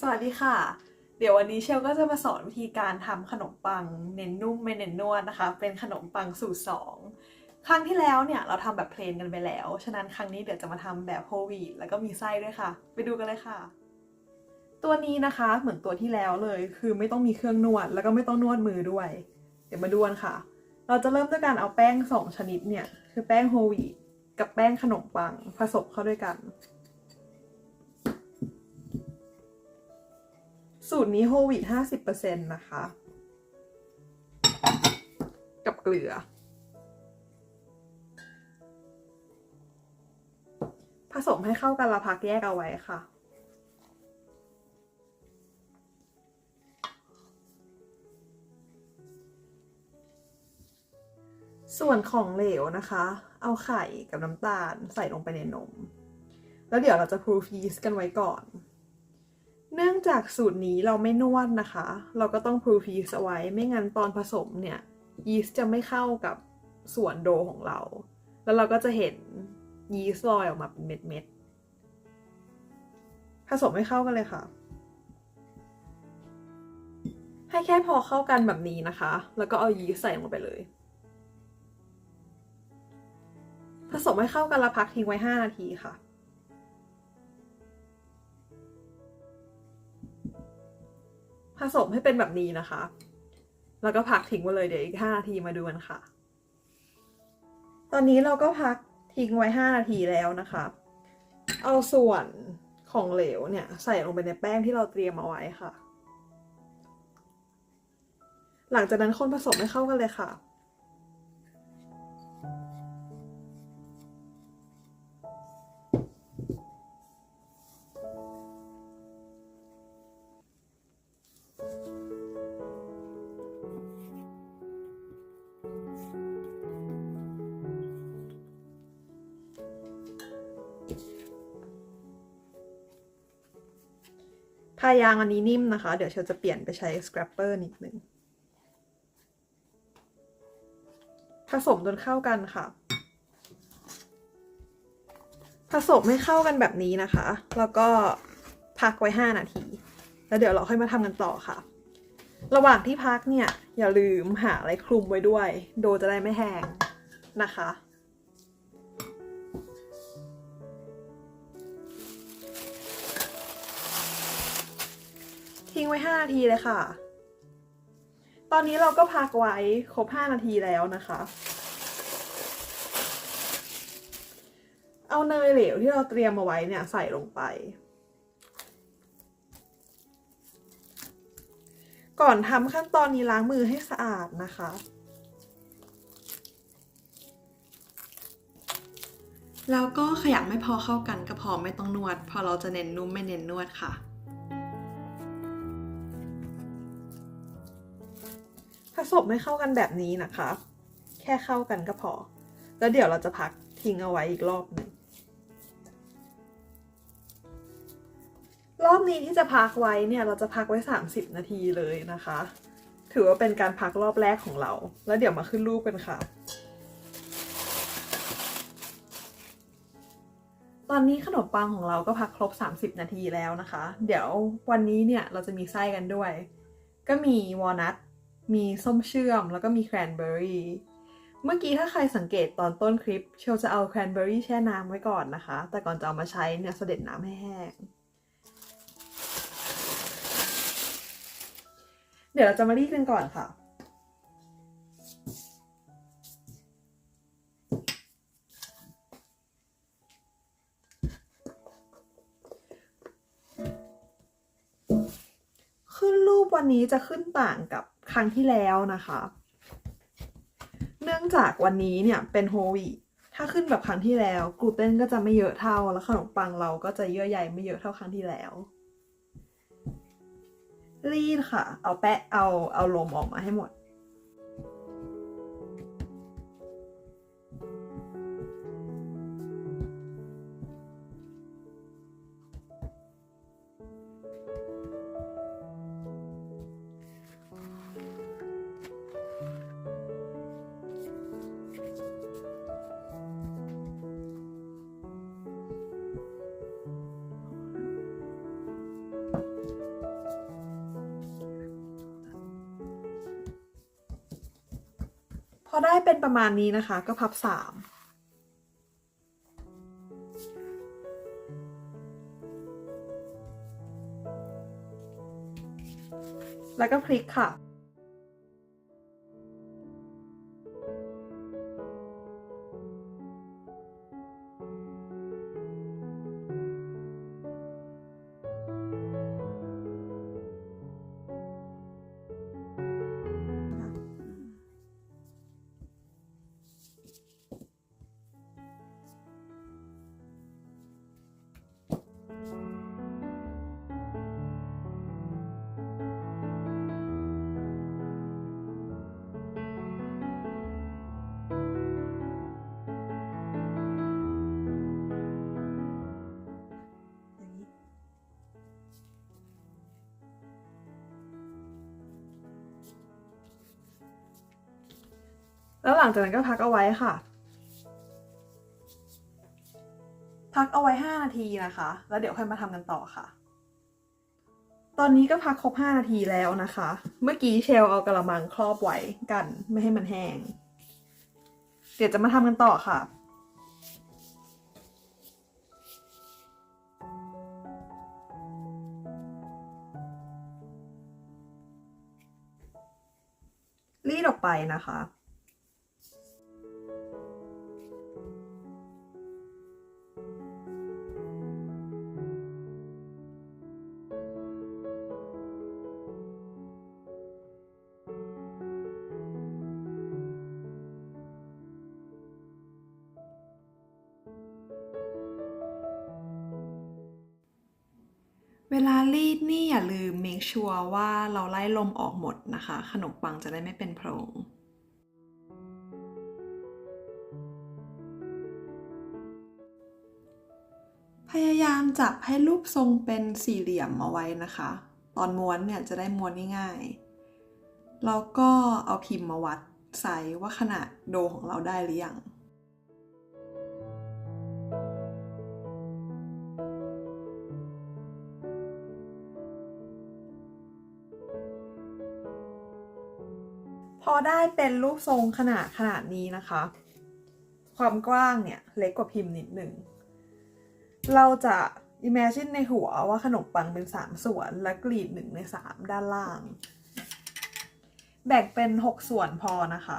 สวัสดีค่ะ เดี๋ยววันนี้เชลก็จะมาสอนวิธีการทำขนมปังเน้นนุ่มไม่เน้นนวดนะคะ เป็นขนมปังสูตรสองครั้งที่แล้วเนี่ยเราทำแบบเพลนกันไปแล้ว ฉะนั้นครั้งนี้เดี๋ยวจะมาทำแบบโฮลวีตแล้วก็มีไส้ด้วยค่ะ ไปดูกันเลยค่ะ ตัวนี้นะคะเหมือนตัวที่แล้วเลยคือไม่ต้องมีเครื่องนวด แล้วก็ไม่ต้องนวดมือด้วย เดี๋ยวมาดูกันค่ะ เราจะเริ่มด้วยการเอาแป้งสองชนิดเนี่ยคือแป้งโฮลวีตกับแป้งขนมปังผสมเข้าด้วยกัน สูตรนี้โฮวีตห้าสิบเปอร์เซ็นต์นะคะ กับเกลือ ผสมให้เข้ากันและพักแยกเอาไว้ค่ะส่วนของเหลวนะคะ เอาไข่กับน้ำตาลใส่ลงไปในนม แล้วเดี๋ยวเราจะ proof yeast กันไว้ก่อน เนื่องจากสูตรนี้เราไม่นวดนะคะ เราก็ต้อง proof yeast เอาไว้ ไม่งั้นตอนผสมเนี่ยยีสต์จะไม่เข้ากับส่วนโดของเรา แล้วเราก็จะเห็นยีสต์ลอยออกมาเป็นเม็ดๆ ผสมให้เข้ากันเลยค่ะ ให้แค่พอเข้ากันแบบนี้นะคะ แล้วก็เอายีสต์ใส่ลงไปเลย ผสมให้เข้ากันแล้วพักทิ้งไว้ 5 นาทีค่ะ ผสมให้เป็นแบบนี้นะคะ แล้วก็พักทิ้งไว้เลยเดี๋ยวอีก 5 นาทีมาดูกันค่ะ ตอนนี้เราก็พักทิ้งไว้ 5 นาทีแล้วนะคะ เอาส่วนของเหลวเนี่ยใส่ลงไปในแป้งที่เราเตรียมเอาไว้ค่ะ หลังจากนั้นคนผสมให้เข้ากันเลยค่ะ พายางอันนี้นิ่มนะคะ เดี๋ยวเชลจะเปลี่ยนไปใช้ scrapper นิดนึง ผสมจนเข้ากันค่ะ ผสมให้เข้ากันแบบนี้นะคะ แล้วก็พักไว้ 5 นาที แล้วเดี๋ยวเราค่อยมาทำกันต่อค่ะ ระหว่างที่พักเนี่ย อย่าลืมหาอะไรคลุมไว้ด้วย โดจะได้ไม่แห้งนะคะ ทิ้งไว้ 5 นาทีเลยค่ะ ตอนนี้เราก็พักไว้ครบ 5 นาทีแล้วนะคะ เอาเนยเหลวที่เราเตรียมมาไว้เนี่ยใส่ลงไป ก่อนทำขั้นตอนนี้ล้างมือให้สะอาดนะคะ แล้วก็ขยำไม่พอเข้ากันก็พอไม่ต้องนวดเพอเราจะเน้นนุ่มไม่เน้นนวดค่ะ ผสมให้เข้ากันแบบนี้นะคะ แค่เข้ากันก็พอ แล้วเดี๋ยวเราจะพักทิ้งเอาไว้อีกรอบหนึ่งรอบนี้ที่จะพักไว้เนี่ยเราจะพักไว้ 30 นาทีเลยนะคะ ถือว่าเป็นการพักรอบแรกของเรา แล้วเดี๋ยวมาขึ้นรูปกันค่ะ ตอนนี้ขนมปังของเราก็พักครบ 30 นาทีแล้วนะคะ เดี๋ยววันนี้เนี่ยเราจะมีไส้กันด้วย ก็มีวอลนัท มีส้มเชื่อมแล้วก็มีแครนเบอร์รี่เมื่อกี้ถ้าใครสังเกตตอนต้นคลิป เชลจะเอาแครนเบอร์รี่แช่น้ำไว้ก่อนนะคะ แต่ก่อนจะเอามาใช้เนี่ยเสด็จน้ำให้แห้ง เดี๋ยวเราจะมารีดกันก่อนค่ะขึ้นรูปวันนี้จะขึ้นต่างกับ ครั้งที่แล้วนะคะ เนื่องจากวันนี้เนี่ยเป็นโฮวีถ้าขึ้นแบบครั้งที่แล้วกลูเตนก็จะไม่เยอะเท่าแล้วขนมปังเราก็จะเยอะใหญ่ไม่เยอะเท่าครั้งที่แล้วรีดค่ะ เอาแปะเอาเอาลมออกมาให้หมด อได้เป็นประมาณนี้นะคะ ก็พับสามแล้วก็พลิกค่ะ แล้วหลังจากนั้นก็พักเอาไว้ค่ะ พักเอาไว้ 5 นาทีนะคะ แล้วเดี๋ยวค่อยมาทำกันต่อค่ะ ตอนนี้ก็พักครบ 5 นาทีแล้วนะคะ เมื่อกี้เชลเอากระมังครอบไว้กันไม่ให้มันแห้ง เดี๋ยวจะมาทำกันต่อค่ะรีดออกไปนะคะ วลารีดนี่อย่าลืม make sure ว่าเราไล่ลมออกหมดนะคะ ขนมปังจะได้ไม่เป็นโพรงพยายามจับให้รูปทรงเป็นสี่เหลี่ยมเอาไว้นะคะ ตอนม้วนเนี่ยจะได้ม้วนง่ายๆ แล้วก็เอาพิมพ์มาวัดไซส์ว่าขนาดโดของเราได้หรือยัง ได้เป็นรูปทรงขนาดขนาดนี้นะคะ ความกว้างเนี่ยเล็กกว่าพิมพ์นิดหนึ่ง เราจะ imagine ในหัวว่าขนมปังเป็น 3 ส่วนและกรีด1ใน 3 ด้านล่าง แบ่งเป็น 6 ส่วนพอนะคะ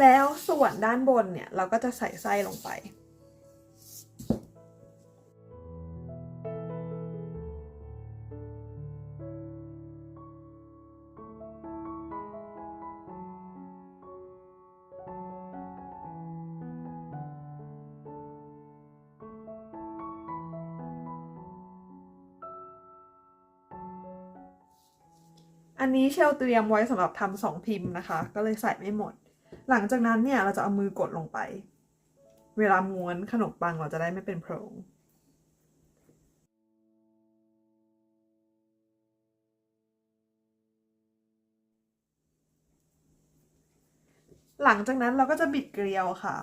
แล้วส่วนด้านบนเนี่ย เราก็จะใส่ไส้ลงไปอันนี้เชลเตรียมไว้สำหรับทำสองพิมพ์นะคะ ก็เลยใส่ไม่หมด หลังจากนั้นเนี่ยเราจะเอามือกดลงไป เวลาม้วนขนมปังเราจะได้ไม่เป็นโพรงหลังจากนั้นเราก็จะบิดเกลียวค่ะ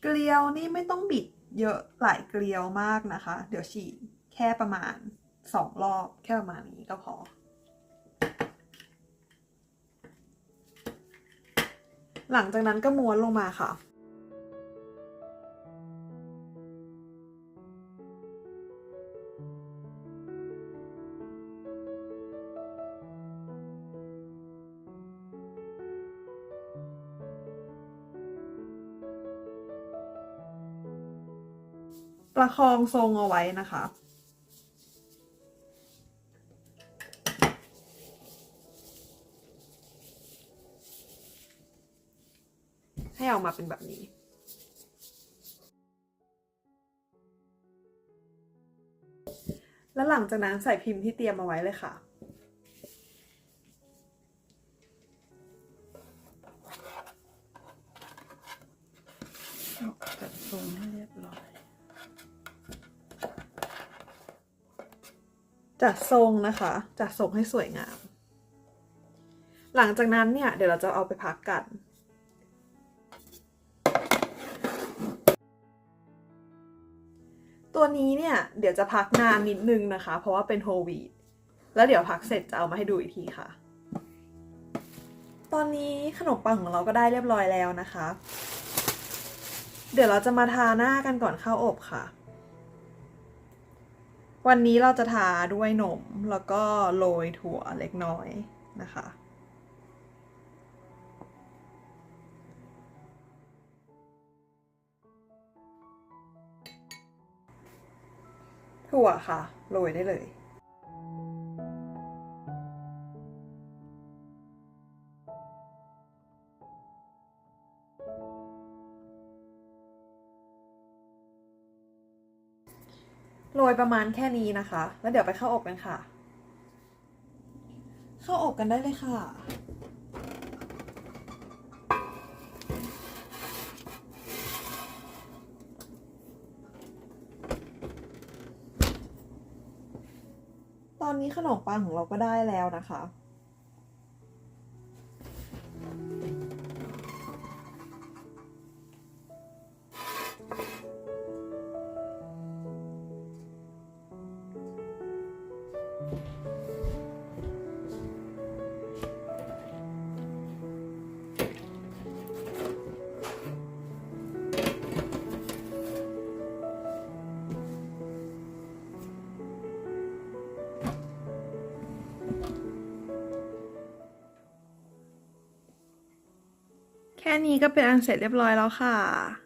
เกลียวนี่ไม่ต้องบิด เยอะหลายเกลียวมากนะคะ เดี๋ยวฉีดแค่ประมาณสองรอบแค่ประมาณนี้ก็พอ หลังจากนั้นก็ม้วนลงมาค่ะ ประคองทรงเอาไว้นะคะ ให้ออกมาเป็นแบบนี้แล้วหลังจากนั้นใส่พิมพ์ที่เตรียมเอาไว้เลยค่ะ จัดทรงนะคะ จัดทรงให้สวยงาม หลังจากนั้นเนี่ย เดี๋ยวเราจะเอาไปพักกันตัวนี้เนี่ยเดี๋ยวจะพักนานนิดนึงนะคะ เพราะว่าเป็นโฮลวีดแล้วเดี๋ยวพักเสร็จจะเอามาให้ดูอีกทีค่ะ ตอนนี้ขนมปังของเราก็ได้เรียบร้อยแล้วนะคะ เดี๋ยวเราจะมาทาหน้ากันก่อนเข้าอบค่ะ วันนี้เราจะทาด้วยนมแล้วก็โรยถั่วเล็กน้อยนะคะถั่วค่ะ โรยได้เลย โรยประมาณแค่นี้นะคะ แล้วเดี๋ยวไปเข้าอบกันค่ะ เข้าอบกันได้เลยค่ะตอนนี้ขนมปังของเราก็ได้แล้วนะคะ นี้ก็เป็นอันเสร็จเรียบร้อยแล้วค่ะ